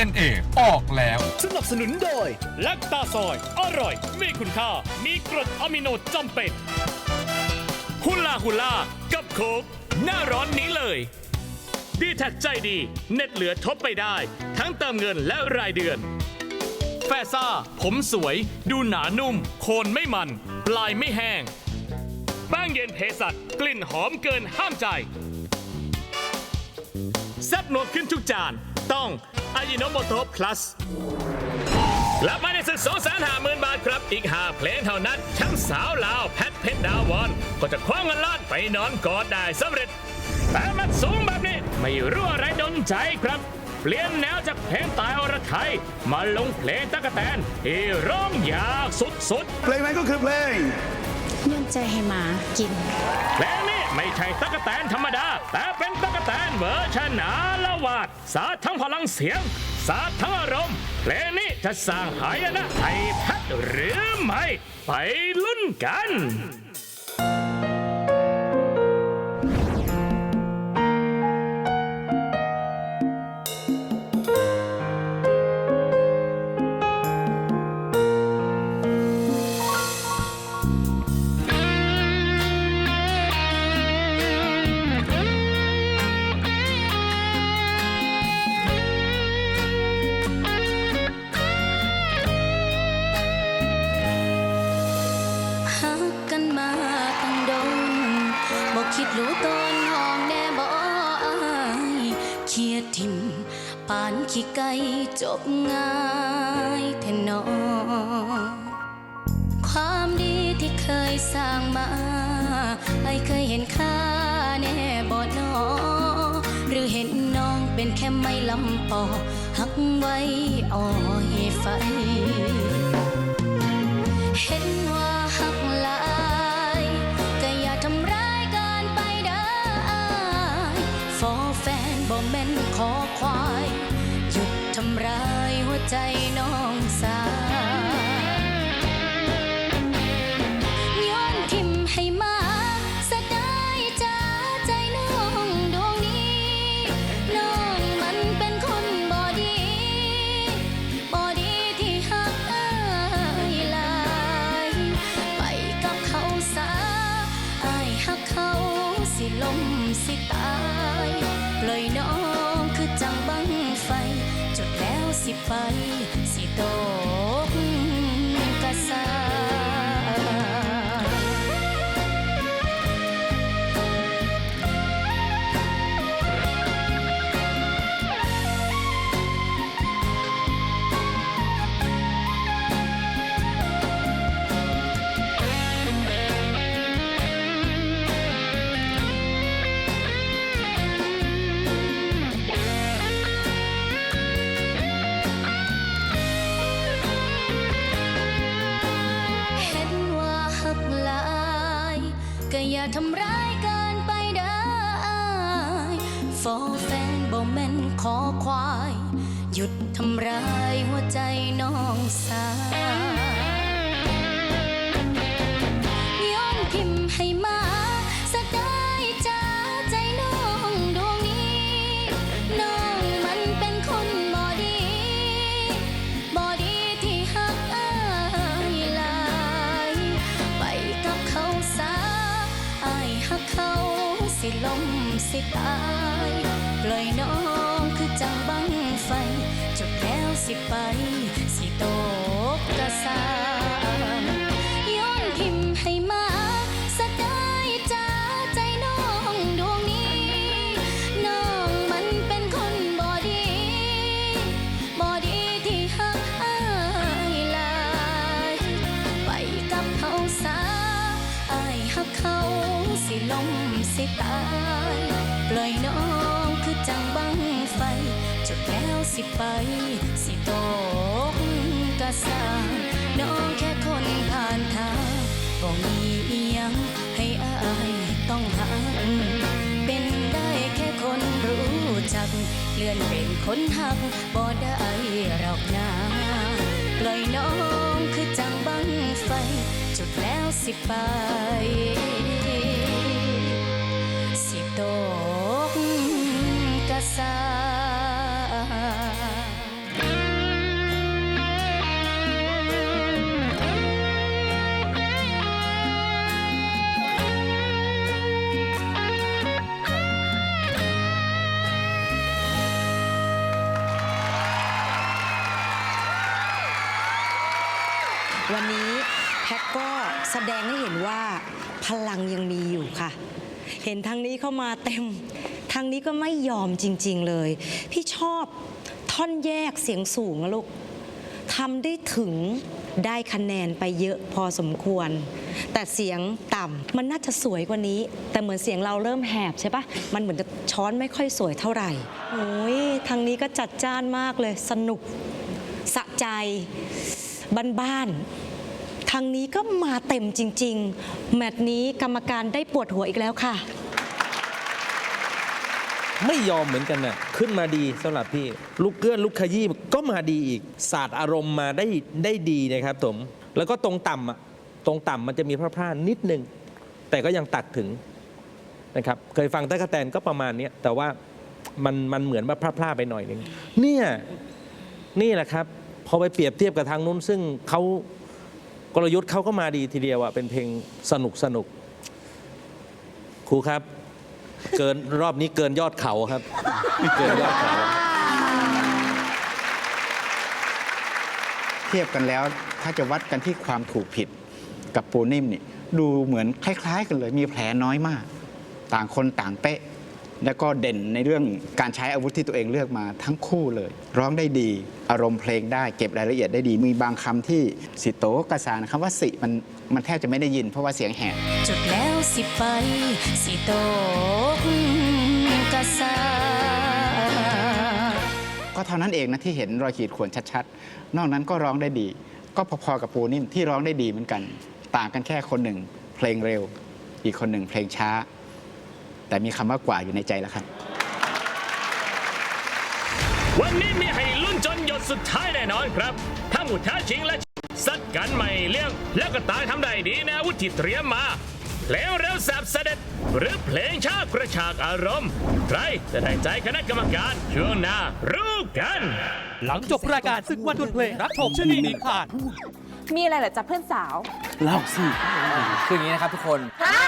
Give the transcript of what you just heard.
DNA ออกแล้ว สนับสนุนโดย แลคตาซอย อร่อย มีคุณค่า มีกรดอะมิโนจำเป็นฮุลาฮุลากับโคกหน้าร้อนนี้เลย ดีแท็ใจดี เน็ตเหลือทบไปได้ ทั้งเติมเงินและรายเดือน แฟซ่า ผมสวย ดูหนานุ่ม โคนไม่มัน ปลายไม่แห้งแป้งเย็นเพสัตกลิ่นหอมเกินห้ามใจแซ่บนัวขึ้นทุกจาน ต้องอายิโนโมโต plus กลับมาในศึกสองแสนห้าหมื่นบาทครับ อีกห้าเพลงเท่านั้นทั้งสาวลาว แพทเพชรดาวอน ก็จะคว้าเงินล้านไปนอนกอดได้สำเร็จแต่มันสูงแบบนี้ ไม่รู้อะไรดนใจครับ เปลี่ยนแนวจากเพลงตายอรไทย มาลงเพลงตะกะแตนที่ร้องยากสุดๆ เพลงนั้นก็คือเพลงย่นใจให้หมากินเพลงนี้ ไม่ใช่ตะกะแตนธรรมดา แต่เป็นตะกะแตนเวอร์ชันอาละวาดสาดทั้งพลังเสียง สาดทั้งอารมณ์เพลงนี้จะสร้างหายนะให้แพทย์หรือไม่ ไปลุ้นกัน คิดรู้ตอนห้องแน่บ่อายเครียดทิมปานขี้ไก่จบง่ายแทนนอความดีที่เคยสร้างมาไอเคยเห็นค่าแน่บ่นอหรือเห็นน้องเป็นแค่ไม่ลำปอหักไว้อ้อยไฟเห็น ใจน้อง สิไป อย่าทำร้ายกันไปได้ฟอแฟนบ่แม่นขอควาย หยุดทำร้ายหัวใจน้องสาว ลมสิตายปล่อยน้องคือจังบังไฟจุดแล้วสิไป สิโต สิตาย ปล่อยน้องคือจังบังไฟจุดแล้วสิไป สิตกกระสางน้องแค่คนผ่านทางบ่มีอียังให้อายต้องหักเป็นได้แค่คนรู้จัก เลื่อนเป็นคนหักบ่ได้หรอกนาปล่อยน้องคือจังบังไฟจุดแล้วสิไป วันนี้แพทก็แสดงให้เห็นว่าพลังยังมีอยู่ค่ะ เห็นทางนี้เข้ามาเต็ม ทางนี้ก็ไม่ยอมจริง ๆเลย พี่ชอบท่อนแยกเสียงสูงนะลูกทำได้ถึงได้คะแนนไปเยอะพอสมควร แต่เสียงต่ำมันน่าจะสวยกว่านี้ แต่เหมือนเสียงเราเริ่มแหบใช่ปะมันเหมือนจะช้อนไม่ค่อยสวยเท่าไหร่โอ้ยทางนี้ก็จัดจ้านมากเลย สนุกสะใจ บ้านๆทางนี้ก็มาเต็มจริง ๆ แมตช์นี้กรรมการได้ปวดหัวอีกแล้วค่ะ ไม่ยอมเหมือนกันน่ะขึ้นมาดีสำหรับพี่ ลูกเกื้อนลูกขยี้ก็มาดีอีกศาสตร์อารมณ์มาได้ได้ดีนะครับผมแล้วก็ตรงต่ำอะตรงต่ำมันจะมีพลาดๆนิดนึง แต่ก็ยังตักถึงนะครับเคยฟังตะกะแตนก็ประมาณเนี้ยแต่ว่ามันมันเหมือนว่าพลาดๆไปหน่อยนึงเนี่ยนี่แหละครับ พอไปเปรียบเทียบกับทางนู้น ซึ่งเขากลยุทธ์เขาก็มาดีทีเดียวอะเป็นเพลงสนุกสนุกครูครับ เกินรอบนี้เกินยอดเขาครับ เกินยอดเขาเทียบกันแล้วถ้าจะวัดกันที่ความถูกผิดกับปูนิ่มนี่ดูเหมือนคล้าย ๆ กันเลยมีแผลน้อยมาก ต่างคนต่างเป๊ะ แล้วก็เด่นในเรื่องการใช้อาวุธที่ตัวเองเลือกมาทั้งคู่เลย ร้องได้ดีอารมณ์เพลงได้เก็บรายละเอียดได้ดี มีบางคำที่สิโตกสารคำว่าสิมันมันแทบจะไม่ได้ยินเพราะว่าเสียงแหบจดแล้วสิไปสิโตกกะสาก็เท่านั้นเองนะที่เห็นรอยขีดข่วนชัดๆ นอกนั้นก็ร้องได้ดี ก็พอๆกับปูนิ่มที่ร้องได้ดีเหมือนกัน ต่างกันแค่คนหนึ่งเพลงเร็ว อีกคนหนึ่งเพลงช้า แต่มีคำว่ากว่าอยู่ในใจแล้วครับ วันนี้มีให้ลุ้นจนหยดสุดท้ายแน่นอนครับทั้งหมุดท้าชิงและสัดกันไม่เลี่ยง แล้วก็ต่างทำได้ดีในะอาวุธที่เตรียมมาเพลงเร็วแสบเสด็จ หรือเพลงช้ากระชากอารมณ์ ใครจะได้ใจคณะกรรมการช่วงหน้ารู้กัน หลังจบรายการศึกวันดวลเพลงรับชมชนีมีขาดมีอะไรเหรอจ๊ะเพื่อนสาว เล่าสิ คืออย่างนี้นะครับทุกคน ฮะ